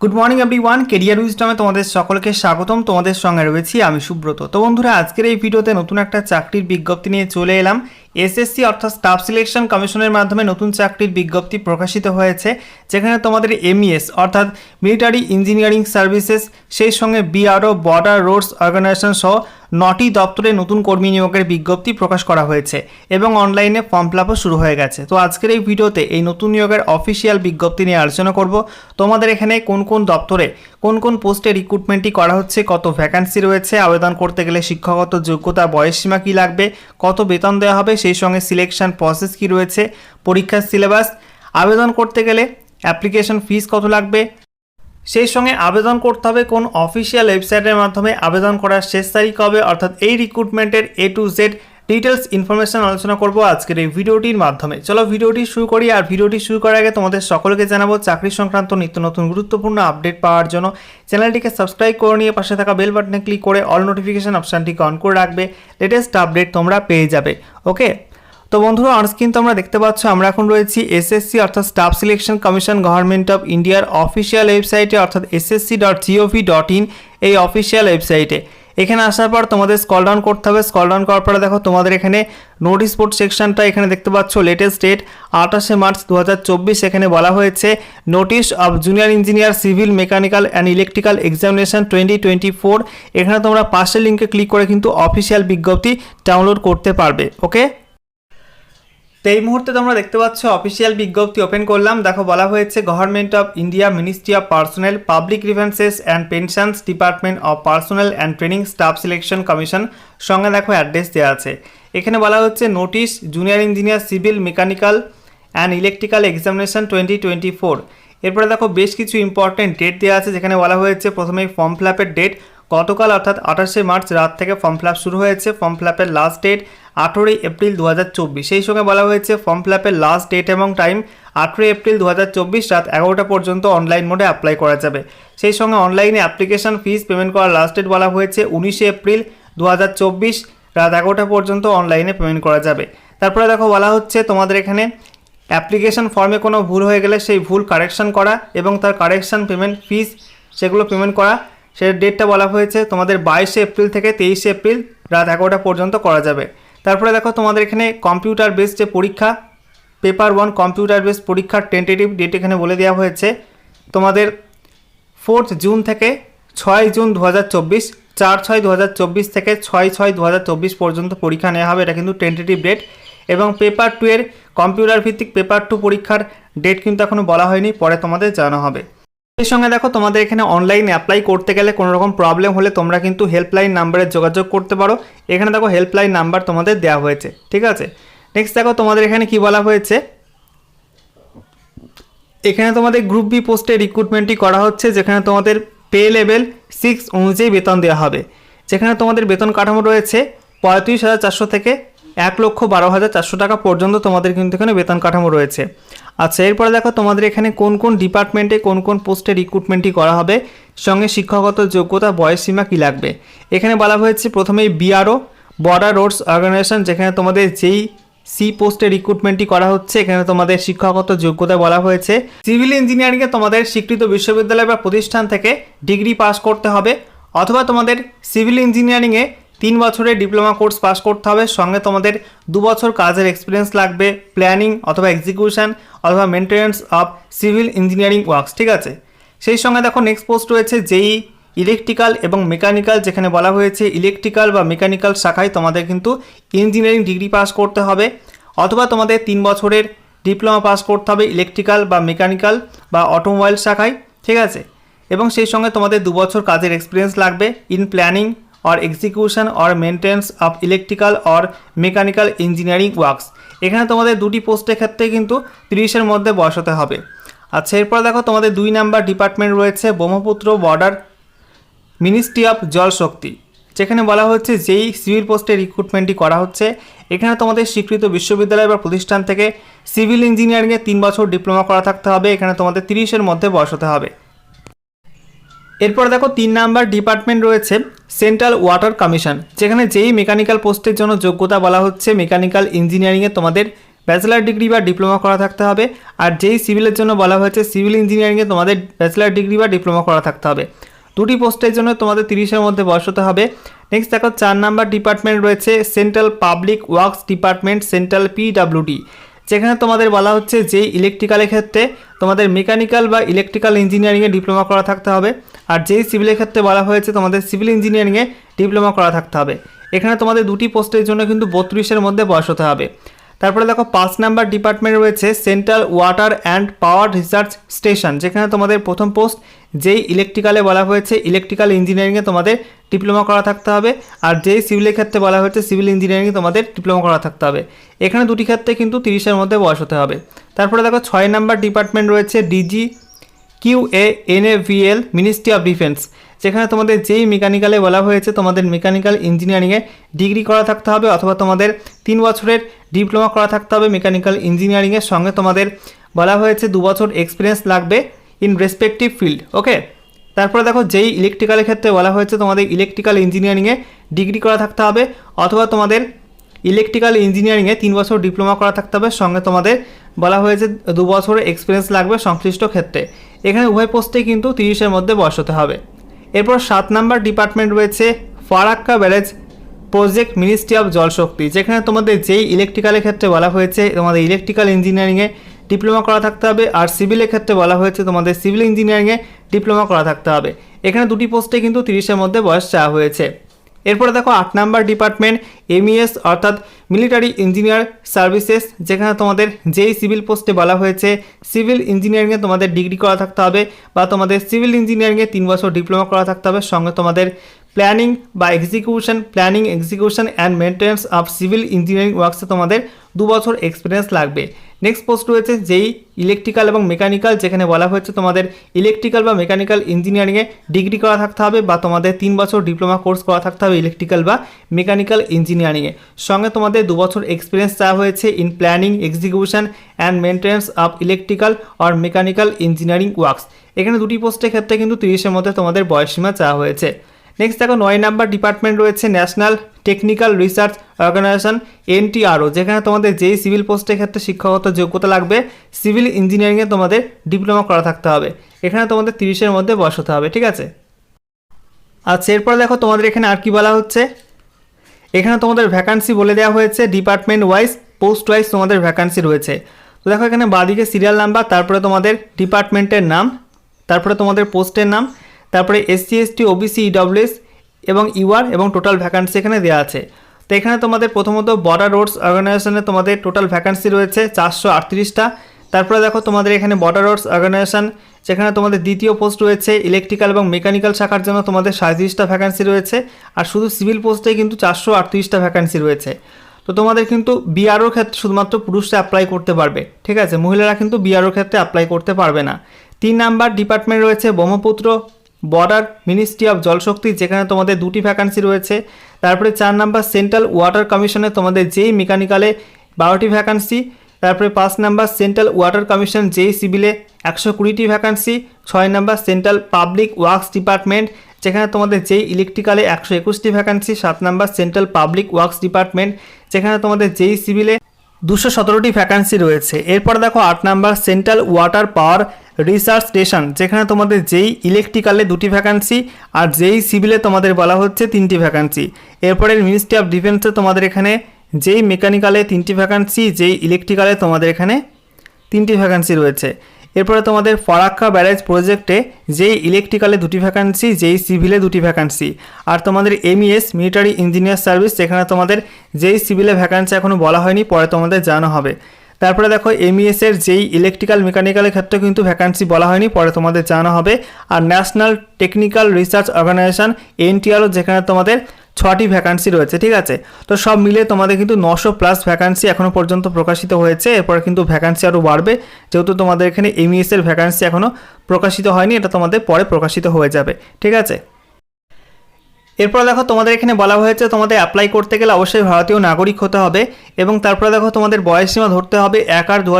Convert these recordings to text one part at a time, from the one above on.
Good morning everyone career উইজডমে তোমাদের সকলকে স্বাগতম। তোমাদের সঙ্গে রয়েছি আমি সুব্রত। তো বন্ধুরা, আজকের এই ভিডিওতে নতুন একটা চাকরির বিজ্ঞপ্তি নিয়ে চলে এলাম। এসএসসি অর্থাৎ স্টাফ সিলেকশন কমিশনের মাধ্যমে নতুন চাকরির বিজ্ঞপ্তি প্রকাশিত হয়েছে, যেখানে তোমাদের এমইএস অর্থাৎ মিলিটারি ইঞ্জিনিয়ারিং সার্ভিসেস সেই সঙ্গে বিআরও বর্ডার রোডস অর্গানাইজেশন সহ নটি দপ্তরে নতুন কর্মী নিয়োগের বিজ্ঞপ্তি প্রকাশ করা হয়েছে এবং অনলাইনে ফর্ম ফিল শুরু হয়ে গেছে। তো আজকের এই ভিডিওতে এই নতুন নিয়োগের অফিসিয়াল বিজ্ঞপ্তি নিয়ে আলোচনা করব। তোমাদের এখানে কোন কোন দপ্তরে কোন কোন পোস্টে রিক্রুটমেন্টই করা হচ্ছে, কত ভ্যাকান্সি রয়েছে, আবেদন করতে গেলে শিক্ষাগত যোগ্যতা, বয়সসীমা কী লাগবে, কত বেতন দেওয়া হবে সেই সঙ্গে সিলেকশন প্রসেস কি রয়েছে, পরীক্ষার সিলেবাস আবেদন করতে গেলে অ্যাপ্লিকেশন ফিস কত লাগবে, সেই সঙ্গে আবেদন করতে হবে কোন অফিসিয়াল ওয়েবসাইটের মাধ্যমে, আবেদন করার শেষ তারিখ হবে অর্থাৎ এই রিক্রুটমেন্টের A to Z details information আলোচনা করব আজকের এই ভিডিওটির মাধ্যমে। চলো ভিডিওটি শুরু করি, আর ভিডিওটি শুরু করার আগে তোমাদের সকলকে জানাব, চাকরি সংক্রান্ত নিত্য নতুন গুরুত্বপূর্ণ আপডেট পাওয়ার জন্য চ্যানেলটিকে সাবস্ক্রাইব করে নিয়ে পাশে থাকা বেল বাটনে ক্লিক করে অল নোটিফিকেশান অপশানটিকে অন করে রাখবে লেটেস্ট আপডেট তোমরা পেয়ে যাবে ওকে তো বন্ধুরা অনস্ক্রিন তোমরা দেখতে পাচ্ছ, আমরা এখন রয়েছি এসএসসি অর্থাৎ staff selection commission government of ইন্ডিয়ার অফিসিয়াল ওয়েবসাইটে অর্থাৎ SSC dot gov dot in এই অফিসিয়াল ওয়েবসাইটে এখানে আসার পর তোমাদের স্কল ডাউন করতে হবে। স্কল ডাউন করার পরে দেখো তোমাদের এখানে নোটিস বোর্ড সেকশনটা এখানে দেখতে পাচ্ছ। লেটেস্ট ডেট আঠাশে মার্চ দু হাজার চব্বিশ এখানে বলা হয়েছে notice of junior engineer civil mechanical and electrical examination twenty twenty four এখানে তোমরা পাশের লিঙ্কে ক্লিক করে কিন্তু অফিসিয়াল বিজ্ঞপ্তি ডাউনলোড করতে পারবে ওকে তো এই মুহূর্তে তোমরা দেখতে পাচ্ছ অফিসিয়াল বিজ্ঞপ্তি ওপেন করলাম। দেখো, বলা হয়েছে government of India ministry of personnel public grievances and pensions department of personnel and training staff selection commission সঙ্গে দেখো অ্যাড্রেস দেওয়া আছে। এখানে বলা হচ্ছে notice junior engineer civil mechanical and electrical examination twenty twenty four এরপরে দেখো, বেশ কিছু ইম্পর্টেন্ট ডেট দেওয়া আছে, যেখানে বলা হয়েছে, প্রথমেই ফর্ম ফিল ডেট গতকাল অর্থাৎ আঠাশে মার্চ রাত থেকে ফর্ম ফিল শুরু হয়েছে। ফর্ম ফিল লাস্ট ডেট আঠেরোই এপ্রিল দু হাজার চব্বিশ। সেই সঙ্গে বলা হয়েছে, ফর্ম ফিল লাস্ট ডেট এবং টাইম আঠেরোই এপ্রিল দু হাজার চব্বিশ রাত এগারোটা পর্যন্ত অনলাইন মোডে অ্যাপ্লাই করা যাবে। সেই সঙ্গে অনলাইনে অ্যাপ্লিকেশন ফিস পেমেন্ট করার লাস্ট ডেট বলা হয়েছে, উনিশে এপ্রিল দু হাজার চব্বিশ রাত এগারোটা পর্যন্ত অনলাইনে পেমেন্ট করা যাবে। তারপরে দেখো বলা হচ্ছে, তোমাদের এখানে অ্যাপ্লিকেশন ফর্মে কোনো ভুল হয়ে গেলে সেই ভুল কারেকশন করা এবং তার কারেকশন পেমেন্ট ফিস সেগুলো পেমেন্ট করা সে ডেটটা বলা হয়েছে তোমাদের বাইশে এপ্রিল থেকে তেইশে এপ্রিল রাত এগারোটা পর্যন্ত করা যাবে। তারপরে দেখো তোমাদের এখানে কম্পিউটার বেস যে পরীক্ষা পেপার ওয়ান কম্পিউটার বেস পরীক্ষার টেন্টেটিভ ডেট এখানে বলে দেওয়া হয়েছে। তোমাদের ফোর্থ জুন থেকে ছয় জুন দু চার ছয় দু থেকে ছয় ছয় দু পর্যন্ত পরীক্ষা নেওয়া হবে। এটা কিন্তু টেন্টেটিভ ডেট এবং পেপার টু এর কম্পিউটার ভিত্তিক পেপার টু পরীক্ষার ডেট কিন্তু এখনও বলা হয়নি, পরে তোমাদের জানানো হবে। এর সঙ্গে দেখো, তোমাদের এখানে অনলাইন অ্যাপ্লাই করতে গেলে কোনো রকম প্রবলেম হলে তোমরা কিন্তু হেল্পলাইন নাম্বারে যোগাযোগ করতে পারো। এখানে দেখো হেল্পলাইন নাম্বার তোমাদের দেওয়া হয়েছে, ঠিক আছে? নেক্সট দেখো, তোমাদের এখানে কি বলা হয়েছে? এখানে তোমাদের গ্রুপ বি পোস্টে রিক্রুটমেন্টই করা হচ্ছে, যেখানে তোমাদের পে লেভেল সিক্স অনুযায়ী বেতন দেওয়া হবে। যেখানে তোমাদের বেতন কাঠামো রয়েছে পঁয়ত্রিশ হাজার চারশো থেকে এক লক্ষ বারো হাজার চারশো টাকা পর্যন্ত তোমাদের কিন্তু এখানে বেতন কাঠামো রয়েছে। আচ্ছা এরপরে দেখো তোমাদের এখানে কোন কোন ডিপার্টমেন্টে কোন কোন পোস্টে রিক্রুটমেন্টই করা হবে, সঙ্গে শিক্ষাগত যোগ্যতা, বয়স সীমা কী লাগবে? এখানে বলা হয়েছে প্রথমেই বিআরও বর্ডার রোডস অর্গানাইজেশন যেখানে তোমাদের যেই সি পোস্টে রিক্রুটমেন্টই করা হচ্ছে, এখানে তোমাদের শিক্ষাগত যোগ্যতা বলা হয়েছে। সিভিল ইঞ্জিনিয়ারিংয়ে তোমাদের স্বীকৃত বিশ্ববিদ্যালয় বা প্রতিষ্ঠান থেকে ডিগ্রি পাস করতে হবে, অথবা তোমাদের সিভিল ইঞ্জিনিয়ারিংয়ে তিন বছরের ডিপ্লোমা কোর্স পাস করতে হবে। সঙ্গে তোমাদের দু বছর কাজের এক্সপিরিয়েন্স লাগবে প্ল্যানিং অথবা এক্সিকিউশন অথবা maintenance of civil engineering works ঠিক আছে? সেই সঙ্গে দেখো নেক্সট পোস্ট রয়েছে যেই ইলেকট্রিক্যাল এবং মেকানিক্যাল যেখানে বলা হয়েছে ইলেকট্রিক্যাল বা মেকানিক্যাল শাখায় তোমাদের কিন্তু ইঞ্জিনিয়ারিং ডিগ্রি পাস করতে হবে অথবা তোমাদের তিন বছরের ডিপ্লোমা পাস করতে হবে ইলেকট্রিক্যাল বা মেকানিক্যাল বা অটোমোবাইল শাখায়, ঠিক আছে? এবং সেই সঙ্গে তোমাদের দু বছর কাজের এক্সপিরিয়েন্স লাগবে in planning or execution or maintenance of electrical or mechanical engineering works এখানে তোমাদের দুটি পোস্টের ক্ষেত্রে কিন্তু তিরিশের মধ্যে বসাতে হবে। আচ্ছা এরপর দেখো তোমাদের দুই নাম্বার ডিপার্টমেন্ট রয়েছে, ব্রহ্মপুত্র বর্ডার মিনিস্ট্রি অফ জল শক্তি, যেখানে বলা হচ্ছে যেই সিভিল পোস্টে রিক্রুটমেন্টটি করা হচ্ছে, এখানে তোমাদের স্বীকৃত বিশ্ববিদ্যালয় বা প্রতিষ্ঠান থেকে সিভিল ইঞ্জিনিয়ারিংয়ে তিন বছর ডিপ্লোমা করা থাকতে হবে। এখানে তোমাদের তিরিশের মধ্যে বসাতে হবে। এরপর দেখো তিন নাম্বার ডিপার্টমেন্ট রয়েছে সেন্ট্রাল ওয়াটার কমিশন, যেখানে যেই মেকানিক্যাল পোস্টের জন্য যোগ্যতা বলা হচ্ছে, মেকানিক্যাল ইঞ্জিনিয়ারিংয়ে তোমাদের ব্যাচেলার ডিগ্রি বা ডিপ্লোমা করা থাকতে হবে। আর যেই সিভিলের জন্য বলা হয়েছে, সিভিল ইঞ্জিনিয়ারিংয়ে তোমাদের ব্যাচেলার ডিগ্রি বা ডিপ্লোমা করা থাকতে হবে। দুটি পোস্টের জন্য তোমাদের তিরিশের মধ্যে বয়স হতে হবে। নেক্সট দেখো, চার নাম্বার ডিপার্টমেন্ট রয়েছে central public works department, central PWD, যেখানে তোমাদের বলা হচ্ছে যে ইলেকট্রিক্যালের ক্ষেত্রে তোমাদের মেকানিক্যাল বা ইলেকট্রিক্যাল ইঞ্জিনিয়ারিংয়ে ডিপ্লোমা করা থাকতে হবে। আর যেই সিভিলের ক্ষেত্রে বলা হয়েছে, তোমাদের সিভিল ইঞ্জিনিয়ারিংয়ে ডিপ্লোমা করা থাকতে হবে। এখানে তোমাদের দুটি পোস্টের জন্য কিন্তু বত্রিশের মধ্যে বয়স হতে হবে। তারপরে দেখো, পাঁচ নাম্বার ডিপার্টমেন্ট রয়েছে central water and power research station, যেখানে তোমাদের প্রথম পোস্ট, যেই ইলেকট্রিক্যালে বলা হয়েছে, ইলেকট্রিক্যাল ইঞ্জিনিয়ারিংয়ে তোমাদের ডিপ্লোমা করা থাকতে হবে, আর যেই সিভিলের ক্ষেত্রে বলা হয়েছে, সিভিল ইঞ্জিনিয়ারিংয়ে তোমাদের ডিপ্লোমা করা থাকতে হবে। এখানে দুটি ক্ষেত্রে কিন্তু তিরিশের মধ্যে বয়স হতে হবে। তারপরে দেখো, ছয় নাম্বার ডিপার্টমেন্ট রয়েছে DG Q A N A VL ministry of defence যেখানে তোমাদের যেই মেকানিক্যালে বলা হয়েছে, তোমাদের মেকানিক্যাল ইঞ্জিনিয়ারিংয়ে ডিগ্রি করা থাকতে হবে, অথবা তোমাদের তিন বছরের ডিপ্লোমা করা থাকতে হবে মেকানিক্যাল ইঞ্জিনিয়ারিংয়ের সঙ্গে তোমাদের বলা হয়েছে দু বছর এক্সপিরিয়েন্স লাগবে ইন রেসপেক্টিভ ফিল্ড ওকে তারপরে দেখো, যেই ইলেকট্রিক্যালের ক্ষেত্রে বলা হয়েছে, তোমাদের ইলেকট্রিক্যাল ইঞ্জিনিয়ারিংয়ে ডিগ্রি করা থাকতে হবে, অথবা তোমাদের ইলেকট্রিক্যাল ইঞ্জিনিয়ারিংয়ে তিন বছর ডিপ্লোমা করা থাকতে হবে, সঙ্গে তোমাদের বলা হয়েছে দু বছরের এক্সপিরিয়েন্স লাগবে সংশ্লিষ্ট ক্ষেত্রে। এখানে উভয় পোস্টেই কিন্তু তিরিশের মধ্যে বয়স হতে হবে। এরপর সাত নাম্বার ডিপার্টমেন্ট রয়েছে Farakka barrage project ministry of Jal Shakti যেখানে তোমাদের যেই ইলেকট্রিক্যালের ক্ষেত্রে বলা হয়েছে, তোমাদের ইলেকট্রিক্যাল ইঞ্জিনিয়ারিংয়ে ডিপ্লোমা করা থাকতে হবে, আর সিভিলের ক্ষেত্রে বলা হয়েছে তোমাদের সিভিল ইঞ্জিনিয়ারিংয়ে ডিপ্লোমা করা থাকতে হবে। এখানে দুটি পোস্টে কিন্তু তিরিশের মধ্যে বয়স চাওয়া হয়েছে। এরপরে দেখো আট নাম্বার ডিপার্টমেন্ট এমইএস অর্থাৎ মিলিটারি ইঞ্জিনিয়ার সার্ভিসেস, যেখানে তোমাদের যেই সিভিল পোস্টে বলা হয়েছে, সিভিল ইঞ্জিনিয়ারিংয়ে তোমাদের ডিগ্রি করা থাকতে হবে বা তোমাদের সিভিল ইঞ্জিনিয়ারিংয়ে তিন বছর ডিপ্লোমা করা থাকতে হবে, সঙ্গে তোমাদের প্ল্যানিং বা execution planning execution and maintenance of civil engineering ওয়ার্কসে তোমাদের দু বছর এক্সপিরিয়েন্স লাগবে। নেক্সট পোস্ট রয়েছে যেই ইলেকট্রিক্যাল এবং মেকানিক্যাল যেখানে বলা হয়েছে তোমাদের ইলেকট্রিক্যাল বা মেকানিক্যাল ইঞ্জিনিয়ারিংয়ে ডিগ্রি করা থাকতে হবে বা তোমাদের তিন বছর ডিপ্লোমা কোর্স করা থাকতে হবে ইলেকট্রিক্যাল বা মেকানিক্যাল ইঞ্জিনিয়ারিংয়ে সঙ্গে তোমাদের দু বছর এক্সপিরিয়েন্স চাওয়া হয়েছে in planning execution and maintenance of electrical or mechanical engineering works এখানে দুটি পোস্টের ক্ষেত্রে কিন্তু তিরিশের মধ্যে তোমাদের বয়সসীমা চাওয়া হয়েছে। নেক্সট দেখো, নয় নাম্বার ডিপার্টমেন্ট রয়েছে national technical research organisation NTRO যেখানে তোমাদের যেই সিভিল পোস্টের ক্ষেত্রে শিক্ষাগত যোগ্যতা লাগবে সিভিল ইঞ্জিনিয়ারিংয়ে তোমাদের ডিপ্লোমা করা থাকতে হবে। এখানে তোমাদের তিরিশের মধ্যে বয়স হতে হবে, ঠিক আছে? আচ্ছা এরপর দেখো, তোমাদের এখানে আর কি বলা হচ্ছে? এখানে তোমাদের ভ্যাকান্সি বলে দেওয়া হয়েছে ডিপার্টমেন্ট ওয়াইজ পোস্ট ওয়াইজ তোমাদের ভ্যাকান্সি রয়েছে। তো দেখো, এখানে বাদিকে সিরিয়াল নাম্বার তারপরে তোমাদের ডিপার্টমেন্টের নাম, তারপরে তোমাদের পোস্টের নাম তারপরে এসসি এসটি ওবিসি ইডব্লিউএস এবং ইউআর এবং টোটাল ভ্যাকান্সি এখানে দেওয়া আছে। তো এখানে তোমাদের প্রথমত বর্ডার রোডস অর্গানাইজেশনে তোমাদের টোটাল ভ্যাকান্সি রয়েছে চারশো আটত্রিশটা। তারপরে দেখো তোমাদের এখানে বর্ডার রোডস অর্গানাইজেশন যেখানে তোমাদের দ্বিতীয় পোস্ট রয়েছে ইলেকট্রিক্যাল এবং মেকানিক্যাল শাখার জন্য তোমাদের সাঁত্রিশটা ভ্যাকান্সি রয়েছে। আর শুধু সিভিল পোস্টে কিন্তু চারশো আটত্রিশটা ভ্যাকান্সি রয়েছে। তো তোমাদের কিন্তু বিআরও ক্ষেত্রে শুধুমাত্র পুরুষরা অ্যাপ্লাই করতে পারবে, ঠিক আছে? মহিলারা কিন্তু বিআরও ক্ষেত্রে অ্যাপ্লাই করতে পারবে না। তিন নাম্বার ডিপার্টমেন্ট রয়েছে Brahmaputra border ministry of Jal Shakti, যেখানে তোমাদের দুটি ভ্যাকান্সি রয়েছে। তারপরে চার নাম্বার সেন্ট্রাল ওয়াটার কমিশনে তোমাদের যেই মেকানিক্যালে বারোটি ভ্যাকান্সি তারপরে পাঁচ নাম্বার সেন্ট্রাল ওয়াটার কমিশন যেই সিভিলে একশো কুড়িটি ভ্যাকান্সি ছয় number central public works department, যেখানে তোমাদের যেই ইলেকট্রিক্যালে একশো একুশটি ভ্যাকান্সি সাত number central public works department, যেখানে তোমাদের যেই সিভিলে দুশো সতেরোটি ভ্যাকান্সি রয়েছে। এরপর দেখো আট number central water power research station যেখানে তোমাদের যেই ইলেকট্রিক্যালে দুটি ভ্যাকান্সি আর যেই সিভিলে তোমাদের বলা হচ্ছে তিনটি ভ্যাকান্সি এরপরে মিনিস্ট্রি অফ ডিফেন্সে তোমাদের এখানে যেই মেকানিক্যালে তিনটি ভ্যাকান্সি যেই ইলেকট্রিক্যালে তোমাদের এখানে তিনটি ভ্যাকান্সি রয়েছে। এরপরে তোমাদের ফরাক্কা ব্যারেজ প্রজেক্টে যেই ইলেকট্রিক্যালে দুটি ভ্যাকান্সি যেই সিভিলে দুটি ভ্যাকান্সি আর তোমাদের এমইএস মিলিটারি ইঞ্জিনিয়ার সার্ভিস যেখানে তোমাদের যেই সিভিলে ভ্যাকান্সি এখনও বলা হয়নি, পরে তোমাদের জানানো হবে। তারপরে দেখো এমইএস এর যেই ইলেকট্রিক্যাল মেকানিক্যালের ক্ষেত্রে কিন্তু ভ্যাকান্সি বলা হয়নি, পরে তোমাদের জানা হবে। আর national technical research organisation NTRO যেখানে তোমাদের ছটি ভ্যাকান্সি রয়েছে, ঠিক আছে? তো সব মিলে তোমাদের কিন্তু নশো প্লাস ভ্যাকান্সি এখনও পর্যন্ত প্রকাশিত হয়েছে, এরপরে কিন্তু ভ্যাকান্সি আরও বাড়বে। যেহেতু তোমাদের এখানে এমইএস এর ভ্যাকান্সি এখনও প্রকাশিত হয়নি, এটা তোমাদের পরে প্রকাশিত হয়ে যাবে, ঠিক আছে? এরপর দেখো তোমাদের এখানে বলা হয়েছে তোমাদের অ্যাপ্লাই করতে গেলে অবশ্যই ভারতীয় নাগরিক হতে হবে এবং তারপরে দেখো তোমাদের বয়স সীমা ধরতে হবে এক আর দু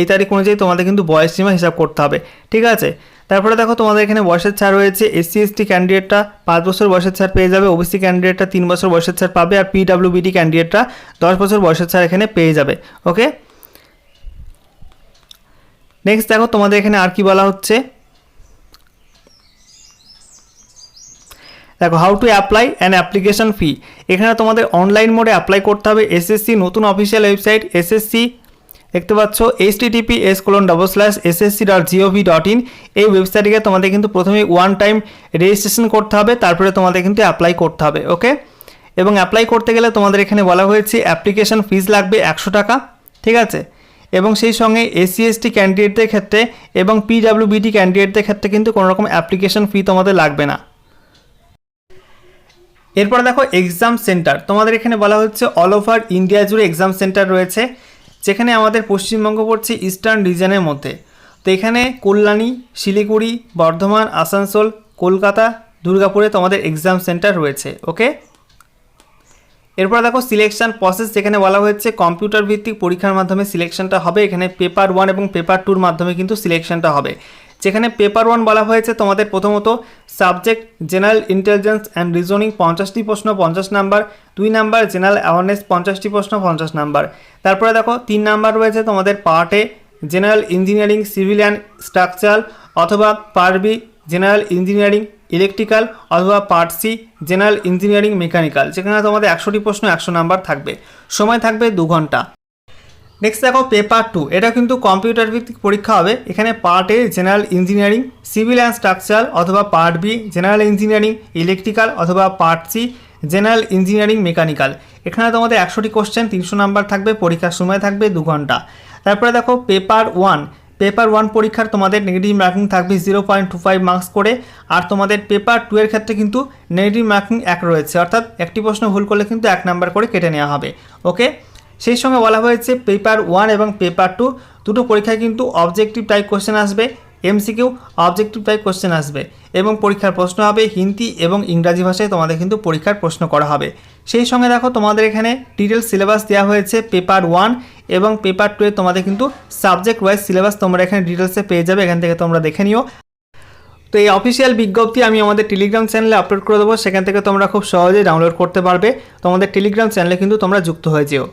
এই তারিখ অনুযায়ী তোমাদের কিন্তু বয়স সীমা হিসাব করতে হবে, ঠিক আছে? তারপরে দেখো তোমাদের এখানে বয়সের ছাড় রয়েছে এসসি এসটি ক্যান্ডিডেটটা পাঁচ বছর বয়সের ছাড় পেয়ে যাবে ওবিসি ক্যান্ডিডেটটা তিন বছর বয়সের ছাড় পাবে আর পিডাব্লিউবিডি ক্যান্ডিডেটটা দশ বছর বয়সের ছাড় এখানে পেয়ে যাবে ওকে নেক্সট দেখো তোমাদের এখানে আর কি বলা হচ্ছে? দেখো how to apply an application fee এখানে তোমাদের অনলাইন মোডে অ্যাপ্লাই করতে হবে এসএসসি নতুন অফিসিয়াল ওয়েবসাইট এসএসসি দেখতে পাচ্ছ H TTP S colon double slash SSC dot GOV dot in এই ওয়েবসাইটে তোমাদের কিন্তু প্রথমে ওয়ান টাইম রেজিস্ট্রেশন করতে হবে, তারপরে তোমাদের কিন্তু অ্যাপ্লাই করতে হবে ওকে এবং অ্যাপ্লাই করতে গেলে তোমাদের এখানে বলা হয়েছে অ্যাপ্লিকেশন ফিজ লাগবে একশো টাকা, ঠিক আছে? এবং সেই সঙ্গে এসসি এসটি ক্যান্ডিডেটদের ক্ষেত্রে এবং পিডাব্লিউবিডি ক্যান্ডিডেটদের ক্ষেত্রে কিন্তু কোনো রকম অ্যাপ্লিকেশন ফি তোমাদের লাগবে না। এরপর দেখো এক্সাম সেন্টার তোমাদের এখানে বলা হচ্ছে অল ওভার ইন্ডিয়া জুড়ে এক্সাম সেন্টার রয়েছে, যেখানে আমাদের পশ্চিমবঙ্গ পড়ছে ইস্টার্ন রিজনের মধ্যে। তো এখানে কল্যাণী, শিলিগুড়ি, বর্ধমান, আসানসোল, কলকাতা, দুর্গাপুরে তোমাদের এক্সাম সেন্টার রয়েছে ওকে এরপর দেখো সিলেকশন প্রসেস যেখানে বলা হয়েছে কম্পিউটার ভিত্তিক পরীক্ষার মাধ্যমে সিলেকশনটা হবে, এখানে পেপার ওয়ান এবং পেপার টুর মাধ্যমে কিন্তু সিলেকশনটা হবে। যেখানে পেপার ওয়ান বলা হয়েছে তোমাদের প্রথমত subject general intelligence and reasoning পঞ্চাশটি প্রশ্ন, পঞ্চাশ নাম্বার দুই নাম্বার জেনারেল অ্যাওয়ারনেস পঞ্চাশটি প্রশ্ন, পঞ্চাশ নাম্বার তারপরে দেখো, তিন নাম্বার রয়েছে তোমাদের পার্টে general engineering civil and structural অথবা part B general engineering electrical অথবা part C general engineering mechanical যেখানে তোমাদের একশোটি প্রশ্ন, একশো নাম্বার থাকবে। সময় থাকবে দু ঘণ্টা। নেক্সট দেখো পেপার টু এটা কিন্তু কম্পিউটার ভিত্তিক পরীক্ষা হবে। এখানে part A general engineering civil and structural অথবা part B general engineering electrical অথবা part C general engineering mechanical এখানে তোমাদের একশোটি কোশ্চেন তিনশো নাম্বার থাকবে, পরীক্ষার সময় থাকবে দু ঘণ্টা। তারপরে দেখো পেপার ওয়ান পেপার ওয়ান পরীক্ষার তোমাদের নেগেটিভ মার্কিং থাকবে zero point two five marks করে। আর তোমাদের পেপার টু এর ক্ষেত্রে কিন্তু নেগেটিভ মার্কিং এক রয়েছে। অর্থাৎ একটি প্রশ্ন ভুল করলে কিন্তু এক নাম্বার করে কেটে নেওয়া হবে। ওকে সেই সঙ্গে বলা হয়েছে পেপার ওয়ান এবং পেপার টু দুটো পরীক্ষায় কিন্তু অবজেক্টিভ টাইপ কোশ্চেন আসবে এমসিকিউ অবজেক্টিভ টাইপ কোশ্চেন আসবে এবং পরীক্ষার প্রশ্ন হবে হিন্দি এবং ইংরাজি ভাষায় তোমাদের কিন্তু পরীক্ষার প্রশ্ন করা হবে। সেই সঙ্গে দেখো তোমাদের এখানে ডিটেলস সিলেবাস দেওয়া হয়েছে পেপার ওয়ান এবং পেপার টু এ তোমাদের কিন্তু সাবজেক্ট ওয়াইজ সিলেবাস তোমরা এখানে ডিটেলসে পেয়ে যাবে, এখান থেকে তোমরা দেখে নিও। তো এই অফিসিয়াল বিজ্ঞপ্তি আমি আমাদের টেলিগ্রাম চ্যানেলে আপলোড করে দেবো, সেখান থেকে তোমরা খুব সহজেই ডাউনলোড করতে পারবে। তোমাদের টেলিগ্রাম চ্যানেলে কিন্তু তোমরা যুক্ত হয়ে যেও।